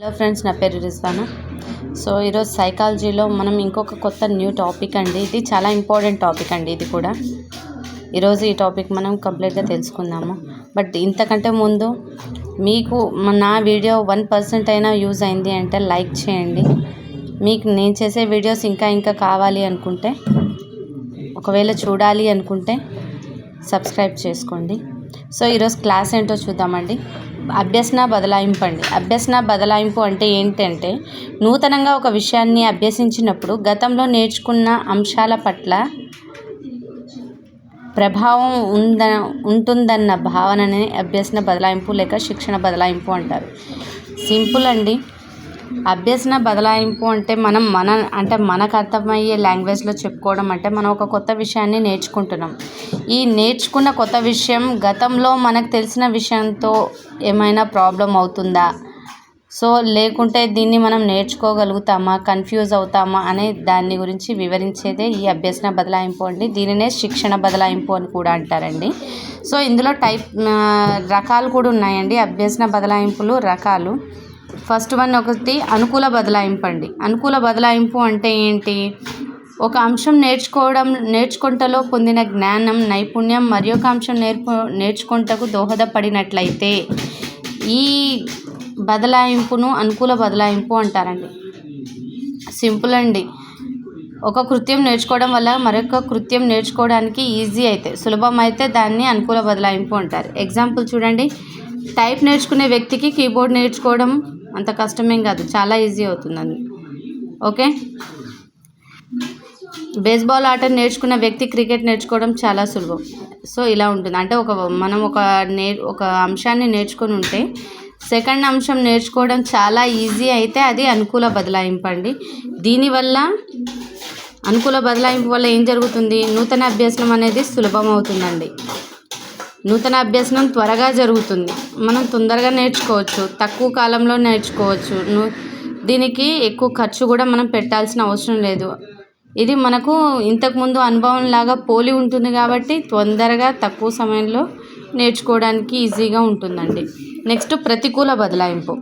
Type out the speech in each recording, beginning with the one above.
Hello friends నా పేరు Rizwana. So ఈరోజు సైకాలజీలో మనం ఇంకొక కొత్త న్యూ టాపిక్ అండి. ఇది చాలా ఇంపార్టెంట్ టాపిక్ అండి ఇది కూడా. ఈరోజు ఈ టాపిక్ మనం కంప్లీట్గా తెలుసుకుందాము. బట్ ఇంతకంటే ముందు మీకు నా వీడియో వన్ పర్సెంట్ అయినా యూజ్ అయింది అంటే లైక్ చేయండి. మీకు నేను చేసే వీడియోస్ ఇంకా ఇంకా కావాలి అనుకుంటే ఒకవేళ చూడాలి అనుకుంటే సబ్స్క్రైబ్ చేసుకోండి. సో ఈరోజు క్లాస్ ఏంటో చూద్దామండి. అభ్యసన బదలాయింపు అండి అభ్యసన బదలాయింపు అంటే ఏంటంటే నూతనంగా ఒక విషయాన్ని అభ్యసించినప్పుడు గతంలో నేర్చుకున్న అంశాల పట్ల ప్రభావం ఉంద ఉంటుందన్న భావననే అభ్యసన బదలాయింపు లేక శిక్షణ బదలాయింపు అంటారు. సింపుల్ అండి. అభ్యసన బదలాయింపు అంటే మనం మన అంటే మనకు అర్థమయ్యే లాంగ్వేజ్లో చెప్పుకోవడం అంటే మనం ఒక కొత్త విషయాన్ని నేర్చుకుంటున్నాం. ఈ నేర్చుకున్న కొత్త విషయం గతంలో మనకు తెలిసిన విషయంతో ఏమైనా ప్రాబ్లం అవుతుందా? సో లేకుంటే దీన్ని మనం నేర్చుకోగలుగుతామా? కన్ఫ్యూజ్ అవుతామా? అనే దాని గురించి వివరించేదే ఈ అభ్యసన బదలాయింపు అండి. దీనినే శిక్షణ బదలాయింపు అని కూడా అంటారండి. సో ఇందులో టైప్ రకాలు కూడా ఉన్నాయండి. అభ్యసన బదలాయింపులు రకాలు. ఫస్ట్ వన్ ఒకటి అనుకూల బదలాయింపు అండి అనుకూల బదలాయింపు అంటే ఏంటి? ఒక అంశం నేర్చుకోవడం నేర్చుకుంటలో పొందిన జ్ఞానం నైపుణ్యం మరి ఒక అంశం నేర్పు నేర్చుకుంటకు దోహదపడినట్లయితే ఈ బదలాయింపును అనుకూల బదలాయింపు అంటారండి. సింపుల్ అండి. ఒక కృత్యం నేర్చుకోవడం వల్ల మరొక కృత్యం నేర్చుకోవడానికి ఈజీ అయితే సులభం అయితే దాన్ని అనుకూల బదలాయింపు అంటారు. ఎగ్జాంపుల్ చూడండి. టైప్ నేర్చుకునే వ్యక్తికి కీబోర్డ్ నేర్చుకోవడం అంత కష్టమేం కాదు చాలా ఈజీ అవుతుందండి. ఓకే? బేస్బాల్ ఆట నేర్చుకున్న వ్యక్తి క్రికెట్ నేర్చుకోవడం చాలా సులభం. సో ఇలా ఉంటుంది. అంటే ఒక మనం ఒక నే ఒక అంశాన్ని నేర్చుకొని ఉంటే సెకండ్ అంశం నేర్చుకోవడం చాలా ఈజీ అయితే అది అనుకూల బదలాయింపు అండి. దీనివల్ల అనుకూల బదలాయింపు వల్ల ఏం జరుగుతుంది? నూతన అభ్యసనం అనేది సులభం అవుతుందండి. నూతన అభ్యసనం త్వరగా జరుగుతుంది. మనం తొందరగా నేర్చుకోవచ్చు తక్కువ కాలంలో నేర్చుకోవచ్చు. ను దీనికి ఎక్కువ ఖర్చు కూడా మనం పెట్టాల్సిన అవసరం లేదు. ఇది మనకు ఇంతకుముందు అనుభవం లాగా పోలి ఉంటుంది కాబట్టి తొందరగా తక్కువ సమయంలో నేర్చుకోవడానికి ఈజీగా ఉంటుందండి. నెక్స్ట్ ప్రతికూల బదలాయింపు.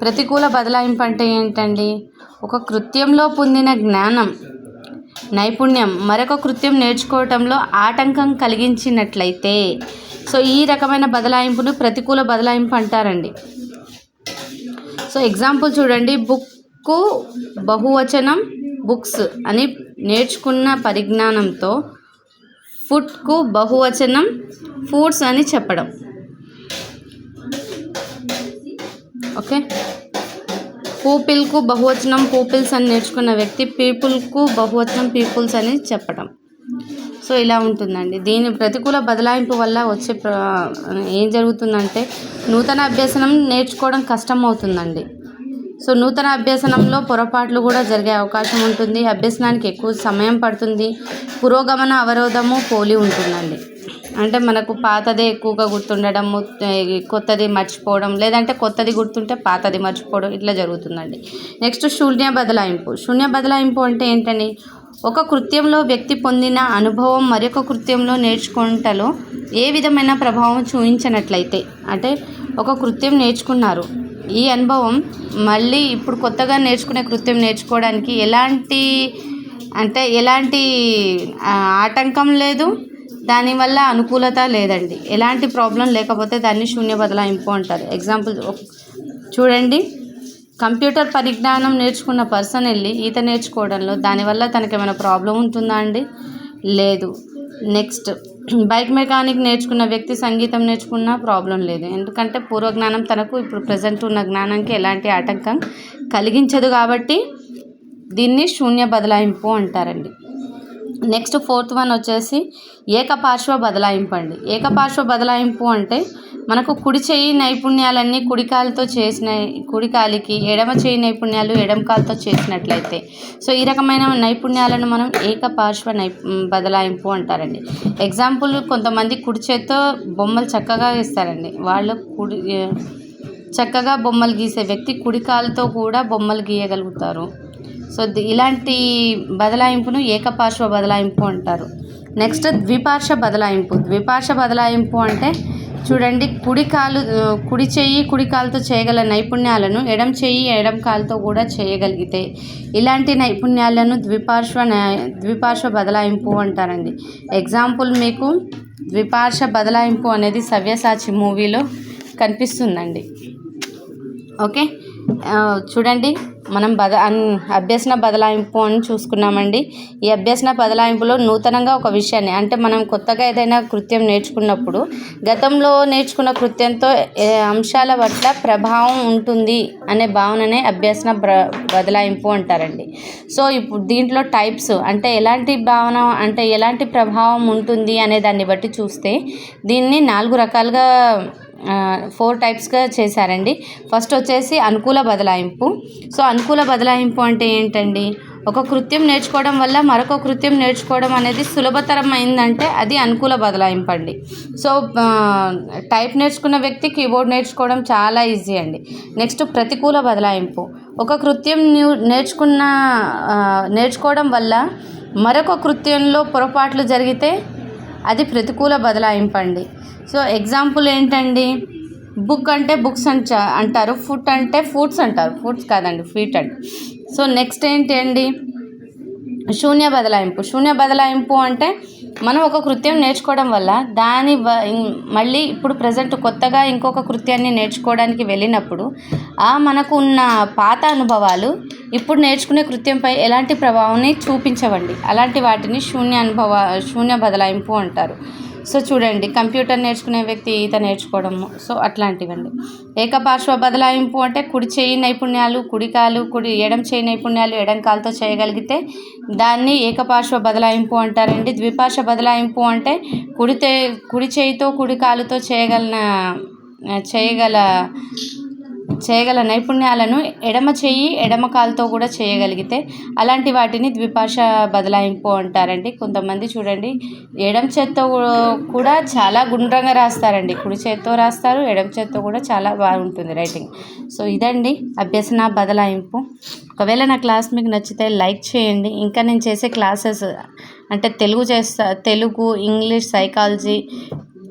ప్రతికూల బదలాయింపు అంటే ఏంటండి? ఒక కృత్యంలో పొందిన జ్ఞానం నైపుణ్యం. మరొక కృత్యం నేర్చుకోవటంలో ఆటంకం కలిగించినట్లయితే. సో ఈ రకమైన బదలాయింపును ప్రతికూల బదలాయింపు అంటారండి. సో ఎగ్జాంపుల్ చూడండి. బుక్కు బహువచనం బుక్స్ అని నేర్చుకున్న పరిజ్ఞానంతో ఫుడ్కు బహువచనం ఫుడ్స్ అని చెప్పడం. ఓకే? పూపిల్కు బహువచనం పూపిల్స్ అని నేర్చుకున్న వ్యక్తి పీపుల్కు బహువచనం పీపుల్స్ అని చెప్పడం సో ఇలా ఉంటుందండి. దీని ప్రతికూల బదలాయింపు వల్ల వచ్చే ఏం జరుగుతుందంటే నూతన అభ్యసనం నేర్చుకోవడం కష్టం అవుతుందండి సో నూతన అభ్యసనంలో పొరపాట్లు కూడా జరిగే అవకాశం ఉంటుంది. అభ్యసనానికి ఎక్కువ సమయం పడుతుంది. పురోగమన అవరోధము పోలి ఉంటుందండి. అంటే మనకు పాతదే ఎక్కువగా గుర్తుండడము కొత్తది మర్చిపోవడం లేదంటే కొత్తది గుర్తుంటే పాతది మర్చిపోవడం ఇట్లా జరుగుతుందండి. నెక్స్ట్ శూన్య బదలాయింపు. శూన్య బదలాయింపు అంటే ఏంటని? ఒక కృత్యంలో వ్యక్తి పొందిన అనుభవం మరొక కృత్యంలో నేర్చుకుంటలో ఏ విధమైన ప్రభావం చూపించినట్లయితే అంటే ఒక కృత్యం నేర్చుకున్నారు. ఈ అనుభవం మళ్ళీ ఇప్పుడు కొత్తగా నేర్చుకునే కృత్యం నేర్చుకోవడానికి ఎలాంటి అంటే ఎలాంటి ఆటంకం లేదు. దానివల్ల అనుకూలత లేదండి. ఎలాంటి ప్రాబ్లం లేకపోతే దాన్ని శూన్య బదలాయింపు అంటారు. ఎగ్జాంపుల్ చూడండి. కంప్యూటర్ పరిజ్ఞానం నేర్చుకున్న పర్సన్ వెళ్ళి ఈత నేర్చుకోవడంలో దానివల్ల తనకి ఏమైనా ప్రాబ్లం ఉంటుందా అండి? లేదు. నెక్స్ట్ బైక్ మెకానిక్ నేర్చుకున్న వ్యక్తి సంగీతం నేర్చుకున్న ప్రాబ్లం లేదు. ఎందుకంటే పూర్వజ్ఞానం తనకు ఇప్పుడు ప్రజెంట్ ఉన్న జ్ఞానానికి ఎలాంటి ఆటంకం కలిగించదు కాబట్టి దీన్ని శూన్య బదలాయింపు అంటారండి. నెక్స్ట్ ఫోర్త్ వన్ వచ్చేసి ఏకపార్శ్వ బదలాయింపు అండి ఏకపార్శ్వ బదలాయింపు అంటే మనకు కుడి చేయి నైపుణ్యాలన్నీ కుడికాలతో చేసిన కుడికాలికి ఎడమ చేయి నైపుణ్యాలు ఎడమ కాలుతో చేసినట్లయితే. సో ఈ రకమైన నైపుణ్యాలను మనం ఏకపార్శ్వ నై బదలాయింపు అంటారండి. ఎగ్జాంపుల్ కొంతమంది కుడి చేత్తో బొమ్మలు చక్కగా ఇస్తారండి వాళ్ళు కుడి చక్కగా బొమ్మలు గీసే వ్యక్తి కుడికాలతో కూడా బొమ్మలు గీయగలుగుతారు. సో ఇలాంటి బదలాయింపును ఏకపార్శ్వ బదలాయింపు అంటారు. నెక్స్ట్ ద్విపార్శ్వ బదలాయింపు. ద్విపార్శ్వ బదలాయింపు అంటే చూడండి కుడి కాలు కుడి చెయ్యి కుడి కాలుతో చేయగల నైపుణ్యాలను ఎడం చెయ్యి ఎడం కాలుతో కూడా చేయగలిగితే ఇలాంటి నైపుణ్యాలను ద్విపార్శ్వ ద్విపార్శ్వ బదలాయింపు అంటారండి. ఎగ్జాంపుల్ మీకు ద్విపార్శ్వ బదలాయింపు అనేది సవ్యసాచి మూవీలో కనిపిస్తుందండి. ఓకే చూడండి మనం బద అన్ అభ్యసన బదలాయింపు అని చూసుకున్నామండి. ఈ అభ్యసన బదలాయింపులో నూతనంగా ఒక విషయాన్ని అంటే మనం కొత్తగా ఏదైనా కృత్యం నేర్చుకున్నప్పుడు గతంలో నేర్చుకున్న కృత్యంతో అంశాల పట్ల ప్రభావం ఉంటుంది అనే భావననే అభ్యసన బదలాయింపు అంటారండి. సో ఇప్పుడు దీంట్లో టైప్స్ అంటే ఎలాంటి భావన అంటే ఎలాంటి ప్రభావం ఉంటుంది అనే దాన్ని బట్టి చూస్తే దీన్ని నాలుగు రకాలుగా ఫోర్ టైప్స్గా చేశారండి. ఫస్ట్ వచ్చేసి అనుకూల బదలాయింపు. సో అనుకూల బదలాయింపు అంటే ఏంటండి? ఒక కృత్యం నేర్చుకోవడం వల్ల మరొక కృత్యం నేర్చుకోవడం అనేది సులభతరం అయిందంటే అది అనుకూల బదలాయింపు అండి సో టైప్ నేర్చుకున్న వ్యక్తి కీబోర్డ్ నేర్చుకోవడం చాలా ఈజీ అండి. నెక్స్ట్ ప్రతికూల బదలాయింపు. ఒక కృత్యం నేర్చుకున్న నేర్చుకోవడం వల్ల మరొక కృత్యంలో పొరపాట్లు జరిగితే అది ప్రతికూల బదలాయింపు అండి సో ఎగ్జాంపుల్ ఏంటండి? బుక్ అంటే బుక్స్ అంట అంటారు. ఫుడ్ అంటే ఫుడ్స్ అంటారు. ఫుడ్స్ కాదండి ఫీట్ అండి సో నెక్స్ట్ ఏంటి అండి శూన్య బదలాయింపు. శూన్య బదలాయింపు అంటే మనం ఒక కృత్యం నేర్చుకోవడం వల్ల దాని మళ్ళీ ఇప్పుడు ప్రజెంట్ కొత్తగా ఇంకొక కృత్యాన్ని నేర్చుకోవడానికి వెళ్ళినప్పుడు ఆ మనకు ఉన్న పాత అనుభవాలు ఇప్పుడు నేర్చుకునే కృత్యంపై ఎలాంటి ప్రభావాన్ని చూపించవండి. అలాంటి వాటిని శూన్య అనుభవ శూన్య బదలాయింపు అంటారు. సో చూడండి కంప్యూటర్ నేర్చుకునే వ్యక్తి ఈత నేర్చుకోవడము. సో అట్లాంటివండి. ఏకపార్శ్వ బదలాయింపు అంటే కుడి చేయి నైపుణ్యాలు కుడికాలు కుడి ఎడం చేయి నైపుణ్యాలు ఎడం కాలుతో చేయగలిగితే దాన్ని ఏకపార్శ్వ బదలాయింపు అంటారండి. ద్విపార్శ్వ బదలాయింపు అంటే కుడితే కుడి చేయితో కుడి కాలుతో చేయగల చేయగల చేయగల నైపుణ్యాలను ఎడమ చెయ్యి ఎడమ కాలుతో కూడా చేయగలిగితే అలాంటి వాటిని ద్విపార్ష బదలాయింపు అంటారండి. కొంతమంది చూడండి ఎడమ చేత్తో కూడా చాలా గుండ్రంగా రాస్తారండి. కుడి చేత్తో రాస్తారు ఎడమ చేత్తో కూడా చాలా బాగుంటుంది రైటింగ్. సో ఇదండి అభ్యసన బదలాయింపు. ఒకవేళ నా క్లాస్ మీకు నచ్చితే లైక్ చేయండి. ఇంకా నేను చేసే క్లాసెస్ అంటే తెలుగు చేస్తా Telugu English psychology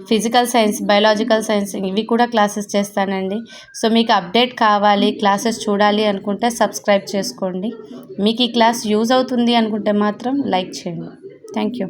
physical science biological science ఇవి కూడా క్లాసెస్ చేస్తానండి. సో మీకు అప్డేట్ కావాలి క్లాసెస్ చూడాలి అనుకుంటే సబ్స్క్రైబ్ చేసుకోండి. మీకు ఈ క్లాస్ యూజ్ అవుతుంది అనుకుంటే మాత్రం లైక్ చేయండి. Thank you.